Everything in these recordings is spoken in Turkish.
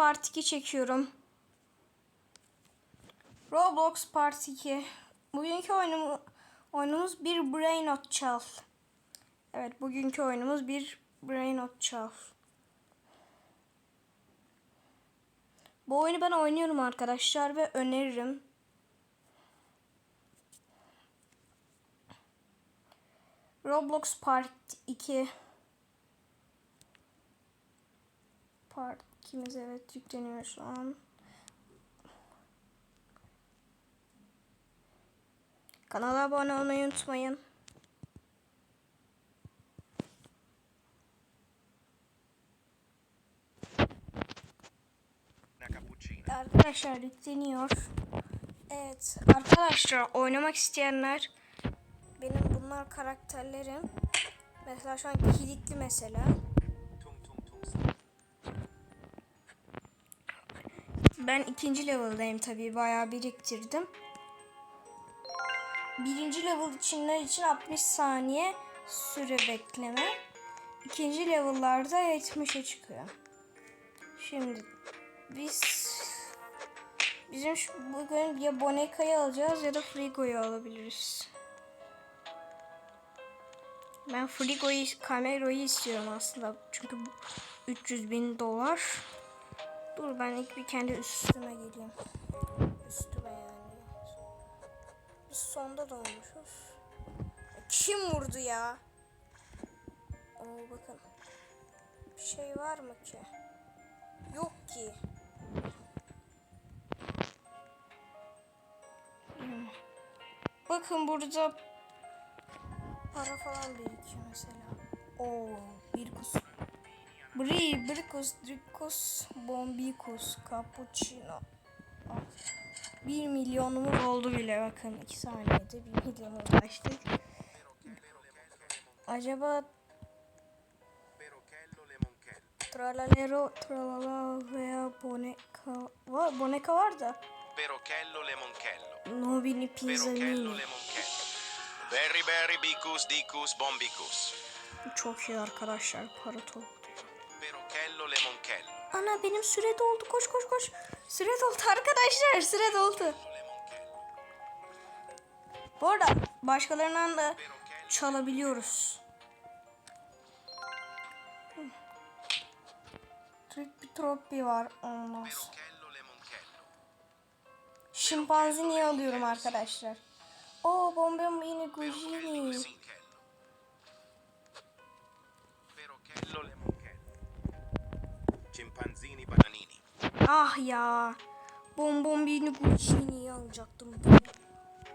Part 2 çekiyorum. Roblox Part 2. Bugünkü oyunum, oyunumuz bir Brain Not Çal. Evet bugünkü oyunumuz bir Brain Not Çal. Bu oyunu ben oynuyorum arkadaşlar ve öneririm. Roblox Part 2 Part 2'miz evet yükleniyor şu an. Kanala abone olmayı unutmayın. Arkadaşlar yükleniyor. Evet arkadaşlar oynamak isteyenler benim bunlar karakterlerim. Mesela şu an kilitli mesela. Ben ikinci level'dayım tabii bayağı biriktirdim. Birinci level içinler için 60 saniye süre bekleme. İkinci level'larda 70'e çıkıyor. Şimdi biz bizim şu, bugün ya Boneka'yı alacağız ya da Frigo'yu alabiliriz. Ben Frigo'yu, Camero'yu istiyorum aslında. Çünkü bu 300 bin dolar. Dur ben ilk bir kendi üstüme geleyim. Üstüme yani. Biz sonda da olmuşuz. Kim vurdu ya? Oo bakın. Bir şey var mı ki? Yok ki. Bakın burada para falan birikiyor mesela. Oo, bir kus. Bri, Bricus, Dricus, Bombicus, Cappuccino. Ah, 1 milyonumuz oldu bile bakın 2 saniyede 1 milyona ulaştık. Acaba tralalero, tralala veya boneka var, boneka var da Perochello lemoncello. Nobini Perochello Pizzanini. Berry berry bicus dicus bombicus. Çok iyi arkadaşlar para topluyor. Perochello lemoncello. Ana benim süre doldu koş koş koş. Süre doldu arkadaşlar süre doldu. Bu arada başkalarından da çalabiliyoruz. Trick bir trophy var olmaz. Lemoncello. Şimpanzini alıyorum arkadaşlar. Oo bombomini gujini. Lemoncello. Perochello Ah ya. Bombombini gujini alacaktım.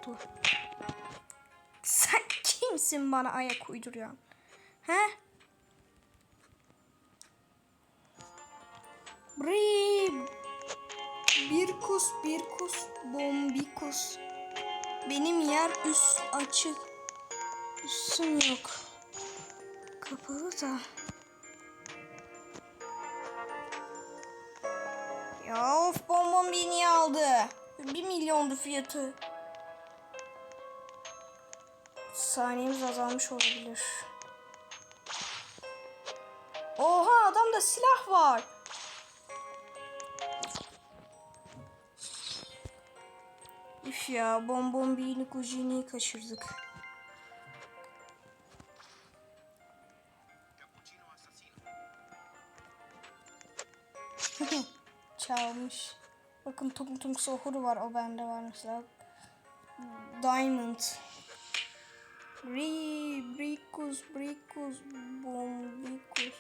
Dur. Sen kimsin bana ayak uyduruyorsun? He? Brim. Birkus, birkus, bombikus. Benim yer üst açık. Üstüm yok. Kapalı da. Ya of bonbon beni aldı. Bir milyondu fiyatı. Saniyemiz azalmış olabilir. Oha adamda silah var. Üf ya bonbon bini kujini kaçırdık. Çalmış. Bakın tung tung sohuru var o bende var mesela. Diamond. Ri, Bricus, Bricus, Bombicus.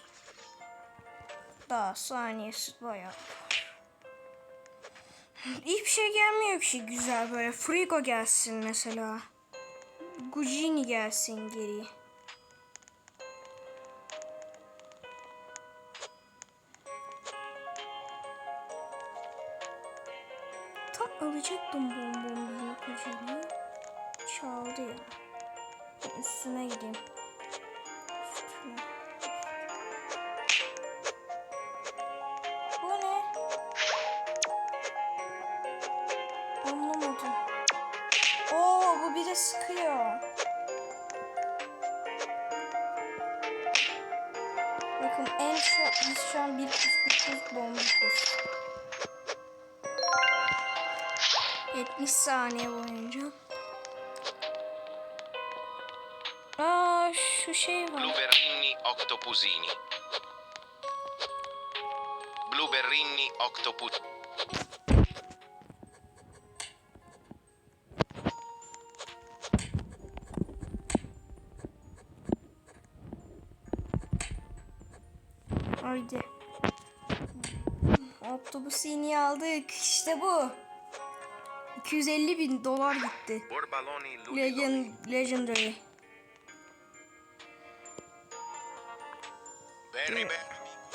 Daha saniyesi bayağı. Hiçbir şey gelmiyor ki güzel böyle. Frigo gelsin mesela. Gugini gelsin geri. Ucunu. Çaldı ya. Üstüne gideyim. Octopusini. Blueberrini octopus. Haydi. Yeni aldık. İşte bu. 250 bin dolar gitti. Legend, legendary. Berry berry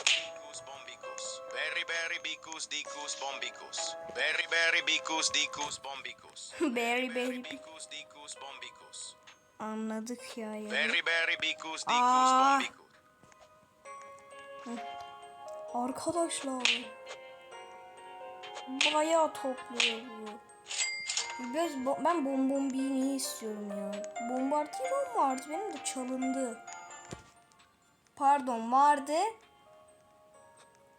bicus bombicus. Berry berry bicus dicus bombicus. Berry berry bicus dicus bombicus. Berry berry. Bicus dicus bombicus. Anladık ya ya. Berry berry bicus dicus bombicus. Arkadaşlar. Bayağı topluyor bu. Biraz ben bonbonbini istiyorum ya. Bombardiyon vardı benim de çalındı. Pardon vardı.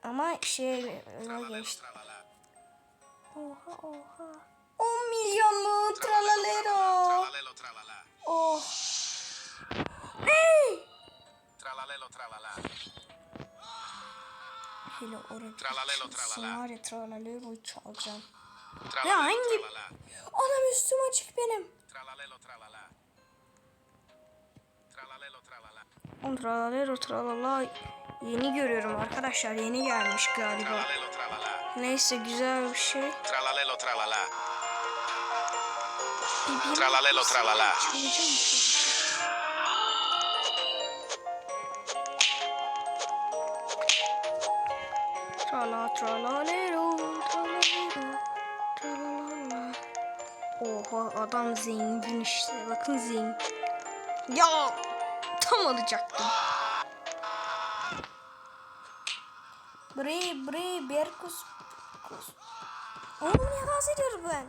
Ama şey öyle geçti. Oha oha. 10 milyon mu? Tralalero. Tralalelo. Oh. Hey! Tralalelo tralala. Hele oraya Tralalelo çıksın tralala. var ya tralalero'yu çalacağım. Tralalelo hangi-. Anam üstüm açık benim. Tralalelo tralala. Tralalero tralala yeni görüyorum arkadaşlar. Yeni gelmiş galiba. Tralala. Neyse güzel bir şey. Tralalelo tralala. Tralalelo tralala. Trala tralalero tralalero tralalala. Oha adam zengin işte. Bakın zengin. Ya tam alacaktım. Bre bre berkus kus. Oğlum niye gaz ediyorum ben?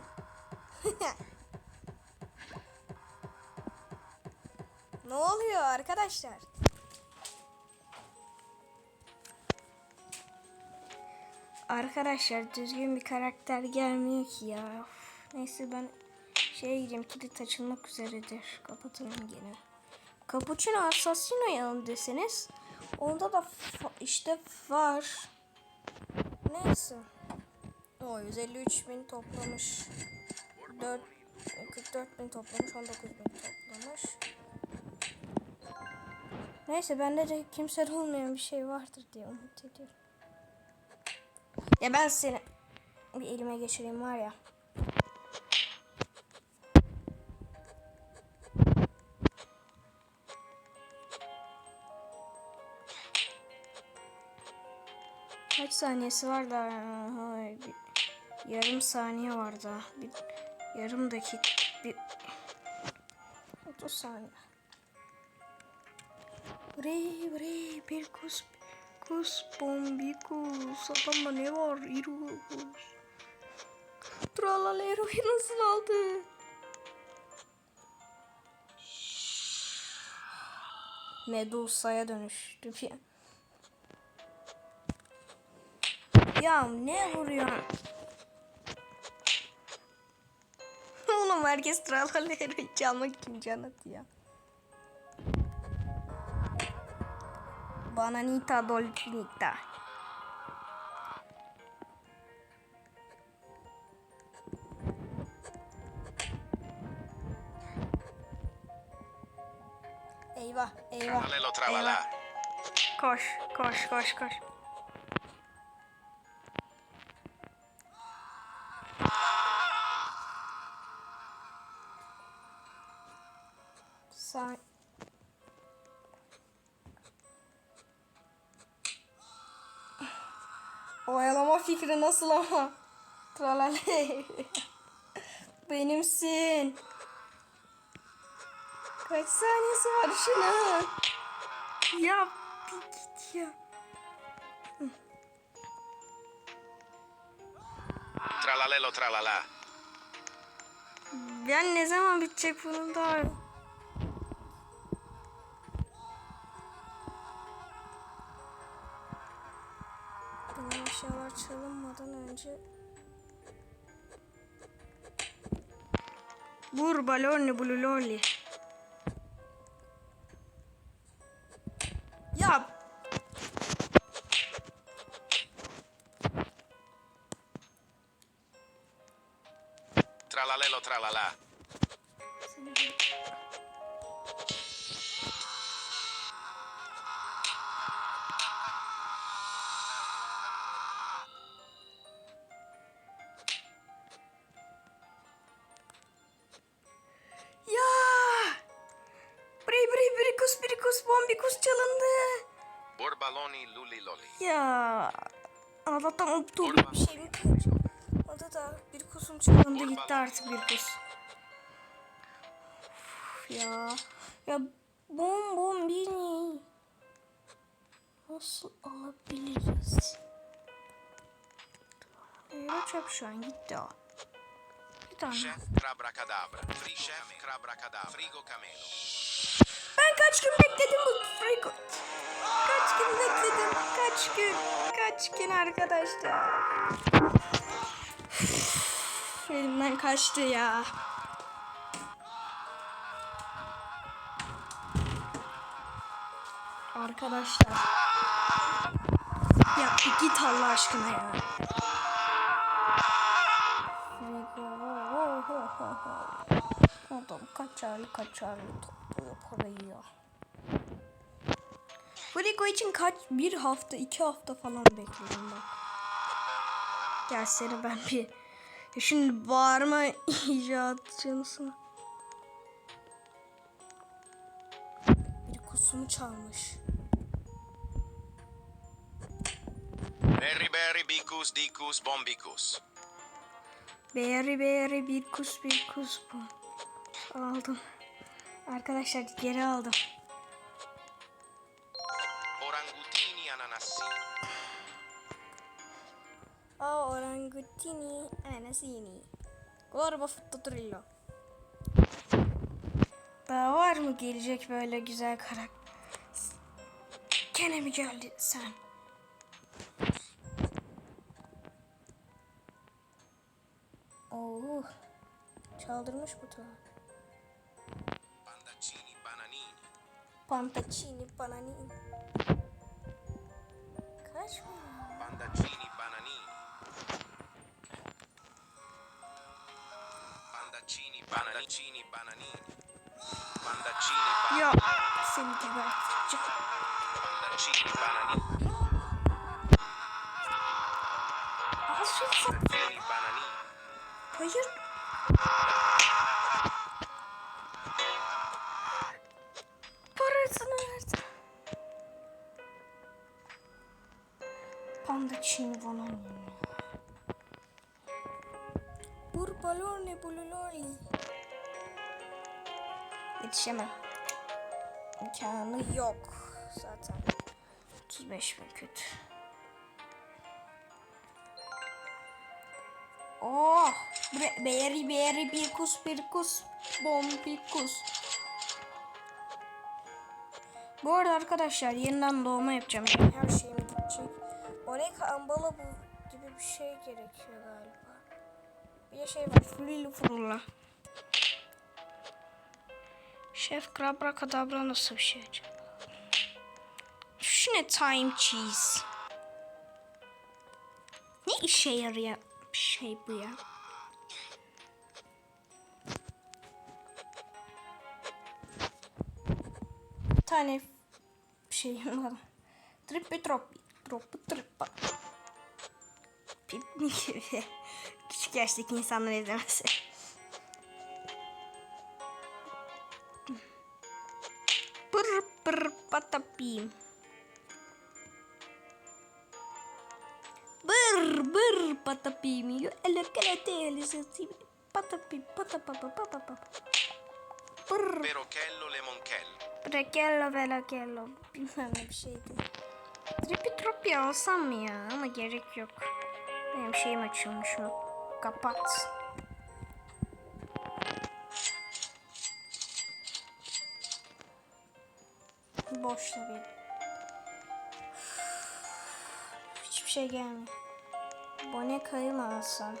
ne oluyor arkadaşlar? Arkadaşlar düzgün bir karakter gelmiyor ki ya. Neyse ben şeye gireyim kilit açılmak üzeredir. Kapatalım gene. Cappuccino Assassino'yu alın deseniz onda da işte var. Neyse. O 153 bin toplamış. 4 44 bin toplamış. 19 bin toplamış. Neyse bende de kimse olmayan bir şey vardır diye umut ediyorum. Ya ben seni bir elime geçireyim var ya. Saniyesi var da yarım saniye var da bir yarım dakika bir 30 saniye. Bre bre bir kus kus bombikus adamda ne var irukus. Tralalero'yu nasıl aldı? Medusa'ya dönüştü. Ya. ne vuruyor? Oğlum herkes Tralalero'yu çalmak için can atıyor. Bananita dolfinita. Eyvah, eyvah. Tralalelo tralala. eyvah. Koş, koş, koş, koş. Fikri nasıl ama? Tralale. Benimsin. Kaç saniyesi var şunun? Ya bir git ya. Tralalelo tralala. Ben ne zaman bitecek bunun da? çalınmadan önce Vur balonlu bululorli. Bombikus çalındı. Borbaloni luli loli. Ya. Allah'tan aptal bir şey mi? Adı da bir kusum çalındı gitti artık bir kus. Uf ya. Ya bom bom bini. Nasıl alabiliriz? Yere çöp şu an gitti o. Bir tane. Chef Crabrakadabra. Free Chef Crabrakadabra. Frigo Camelo. Ben kaç gün bekledim bu frigo. Kaç gün bekledim. Kaç gün. Kaç gün arkadaşlar. Elimden kaçtı ya. Arkadaşlar. Ya bir git Allah aşkına ya. Oh, oh, oh. Adam kaçarlı kaçarlı topluyor parayı ya. Frigo için kaç bir hafta iki hafta falan bekledim bak. Gel seni ben bir Ya şimdi bağırma icatçısına. Bir kusumu çalmış. Berry berry bicus dicus bombicus. Beğeri beğeri bir kus bir kus bu. Aldım. Arkadaşlar geri aldım. Orangutini ananassi. Aa orangutini anasini. Gorba futturillo. Daha var mı gelecek böyle güzel karakter? Gene mi geldin sen? Oo. Çaldırmış bu tuğ. Pantaccini, bananini. Kaç mı? Bandacini, bananini. Bandacini, bandacini, bananini. Bandacini, bananini. Io senti questo Bandacini, bananini. Yetişemem. İmkanı yok zaten. 35 bin kötü. Oh, beri beri bir kus bir kus bom bir kus. Bu arada arkadaşlar yeniden doğma yapacağım. Yani her şeyim gidecek. Monika Ambala bu gibi bir şey gerekiyor galiba. Bir şey var. Frilli frulla. Şef Krabra Kadabra nasıl bir şey acaba? Şu ne time cheese? Ne işe yarıyor bir şey bu ya? Bir tane şeyim var. Trippi troppi. Troppi trippa. Piknik gibi. Küçük yaştaki insanlar izlemesi. Patapim. Bır bır patapim. Yo ele karatele sesi. Patapim patapapa papapa. Pır. Perochello lemoncello. Brekello velakello. Bilmem ne bir şeydi. Tripi tropi alsam mı ya? Ama gerek yok. Benim şeyim açılmış mı? Kapat. Boş tabii. Hiçbir şey gelmiyor. Bonekayı mı alsam?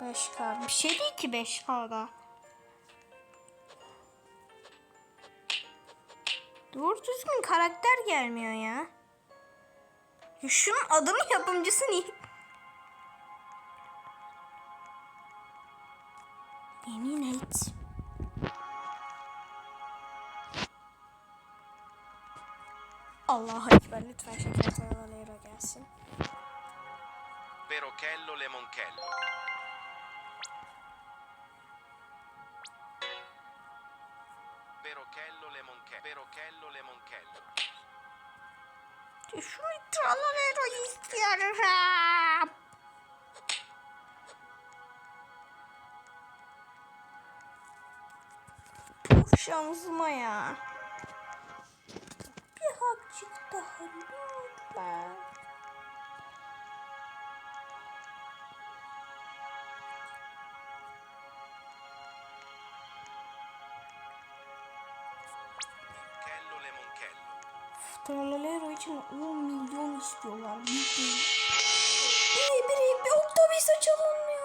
5K. Bir şey değil ki 5K'da. Doğru düzgün karakter gelmiyor ya. ya şunun adamın yapımcısı niye? Yemin et. Allahu Ekber lütfen şeker Valero gelsin. Perochello Lemonchello. Perochello Lemonchello. Perochello Lemonchello. Şu Valero istiyorum. Şansıma ya. Bir hakçık daha lütfen. Trallalero için 10 milyon istiyorlar. Bir değil. Bir, bir, bir otobüs açılmıyor. Ulan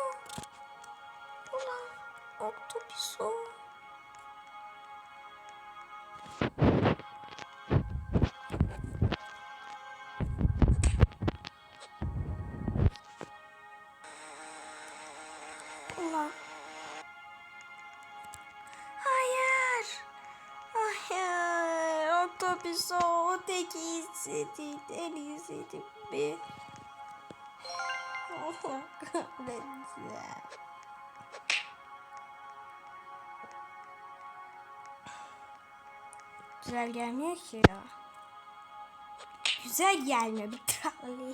O tek iyisiydi. En iyisiydi. Bir. Allah kahretsin. Güzel gelmiyor ki ya. Güzel gelmiyor. Bir tane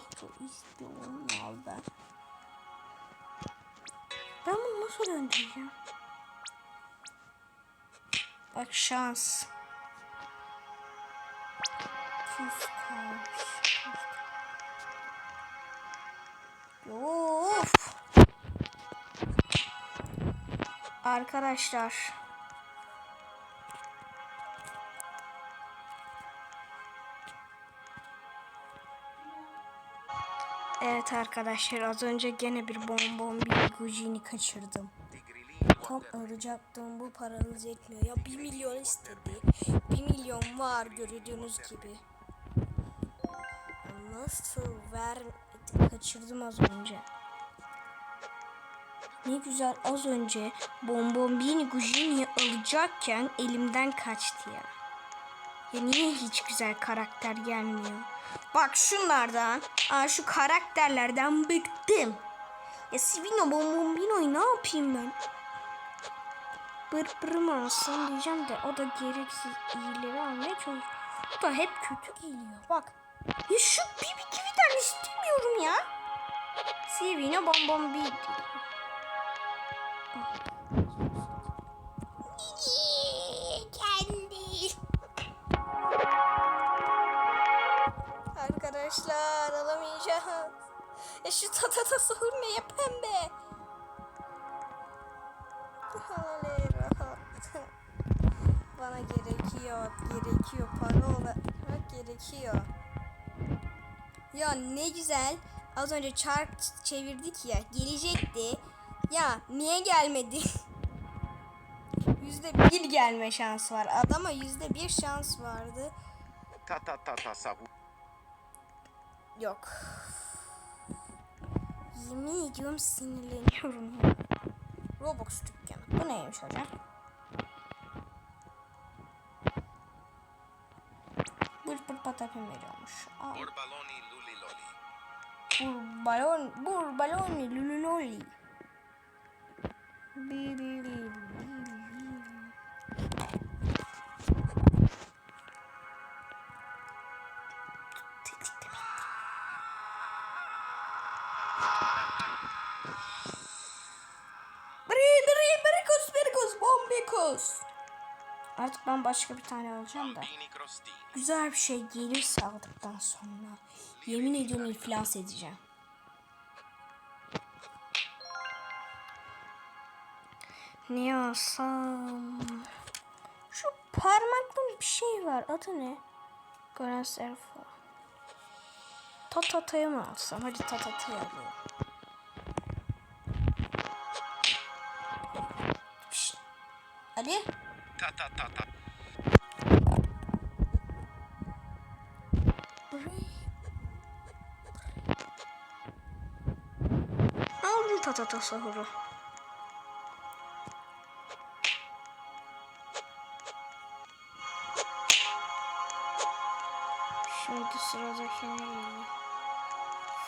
istiyorum ben. Ben bunu nasıl döndüreceğim? Bak şans. Of. Arkadaşlar. Evet arkadaşlar az önce gene bir bonbon bir gujini kaçırdım. Tam arayacaktım bu paranız yetmiyor. Ya 1 milyon istedi. 1 milyon var gördüğünüz gibi. Nasıl ver kaçırdım az önce. Ne güzel az önce Bonbonbini Gujini alacakken elimden kaçtı ya. Ya niye hiç güzel karakter gelmiyor? Bak şunlardan, aa, şu karakterlerden bıktım. Ya Sivino Bonbonbino'yu ne yapayım ben? Bır bırım olsun diyeceğim de o da gereksiz iyileri almaya çalışıyor. O da hep kötü geliyor. Bak. Ya şu Bibi Kiwi'den istemiyorum ya. Sivino Bonbonbino. Kendi. Arkadaşlar alamayacağız. Ya şu tatata sahur ne ya pembe. Bana gerekiyor, gerekiyor para olarak gerekiyor. Ya ne güzel. Az önce çark çevirdik ya. Gelecekti. Ya niye gelmedi? yüzde bir gelme şansı var. Adama yüzde bir şans vardı. Ta ta ta ta savu. Yok. Yemin ediyorum sinirleniyorum. Robux dükkanı. Bu neymiş hocam? Bır bır patapim veriyormuş. Al. Borbaloni Luli Loli. Bur balon, bur balon lululoli. Bi Başka bir tane alacağım da. Güzel bir şey gelirse aldıktan sonra yemin ediyorum iflas edeceğim. Ne alsam? Şu parmaklı bir şey var. Adı ne? Grand Serfo. Tatata'ya mı alsam? Hadi Tatata'ya alayım. Ali? Ta ta ta ta. Aldım tata tasavvuru. Şimdi sıradakine geliyor.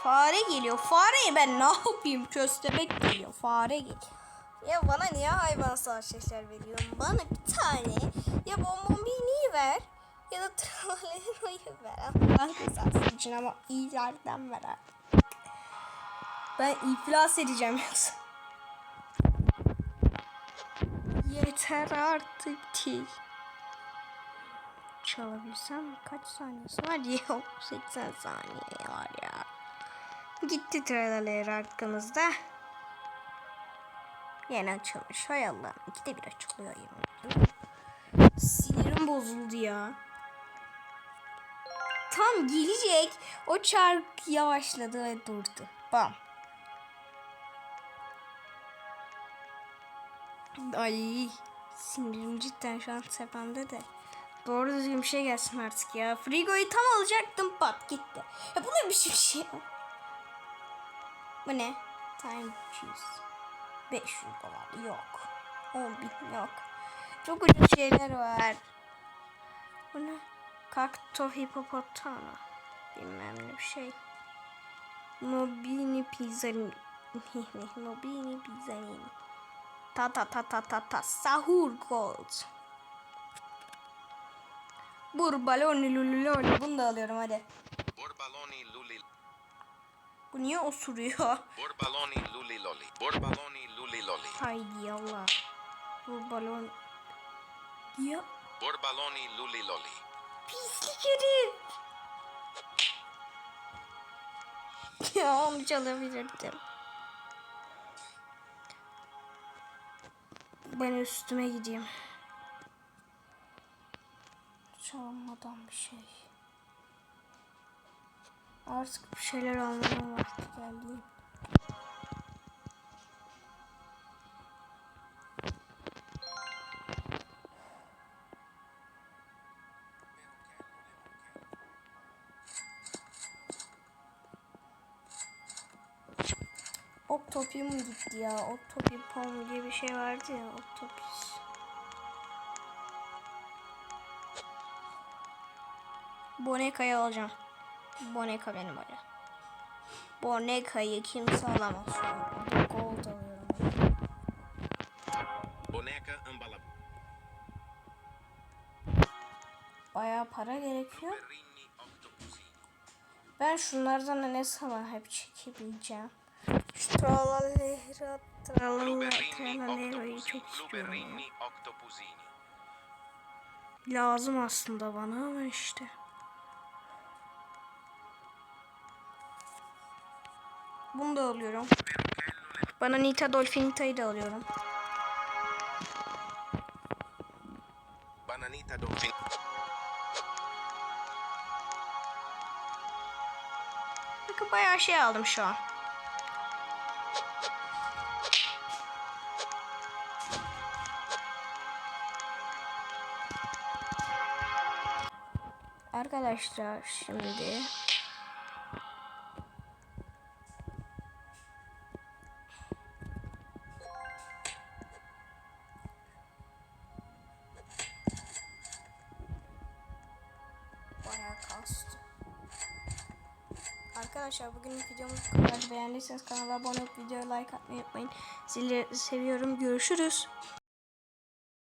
Fare geliyor. Fareye ben ne yapayım? Köstebek geliyor. Fare geliyor. Ya bana niye hayvansal şeyler veriyorsun? Bana bir tane ya bombombineyi ver ya da tralaleroyu ver. Allah rızası için ama iyi yerden ver artık. Ben iflas edeceğim. Yeter artık ki. Çalabilsem kaç saniyesi var? Yok 80 saniye var ya. Gitti trailer hakkımızda. Yeni açılmış. Hay Allah. İkide bir açılıyor Sinirim bozuldu ya. Tam gelecek. O çark yavaşladı ve durdu. Bam. Ay sinirim cidden şu an tepemde de. Doğru düzgün bir şey gelsin artık ya. Frigoyu tam alacaktım pat gitti. Ya bu ne biçim şey? Bu ne? Time cheese. 500 dolar yok. 10 bin yok. Çok ucuz şeyler var. Bu ne? Kakto hipopotama. Bilmem ne bir şey. Nobini pizzanini. Nobini pizzanini. Ta ta ta ta ta ta. Sahur gold. Bur baloni lululoli. Bunu da alıyorum hadi. Borbaloni luli. Bu niye osuruyor? Borbaloni luli loli. Borbaloni luli loli. Haydi yallah. Bu balon. Ya Borbaloni luli loli. pislik herif. ya onu çalabilirdim. Ben üstüme gideyim. Çalmadan bir şey. Artık bir şeyler almaya vakti geldi. Mi gitti ya? Octopi pom diye bir şey vardı ya. Octopis. Boneka'yı alacağım. Boneka benim öyle. Boneka'yı kimse alamaz şu an. Gold alıyorum. ben. Boneca ambalab. Bayağı para gerekiyor. Ben şunlardan da ne zaman hep çekebileceğim. Şu tralalera'yı octopusini. çok istiyorum. Lazım aslında bana ama işte. Bunu da alıyorum. Bana Nita Dolfinita'yı da alıyorum. Bananita dolphin. Bakın bayağı şey aldım şu an. Arkadaşlar şimdi. Arkadaşlar bugün videomuz kadar. Beğendiyseniz kanala abone olup videoya like atmayı unutmayın. Sizleri seviyorum. Görüşürüz.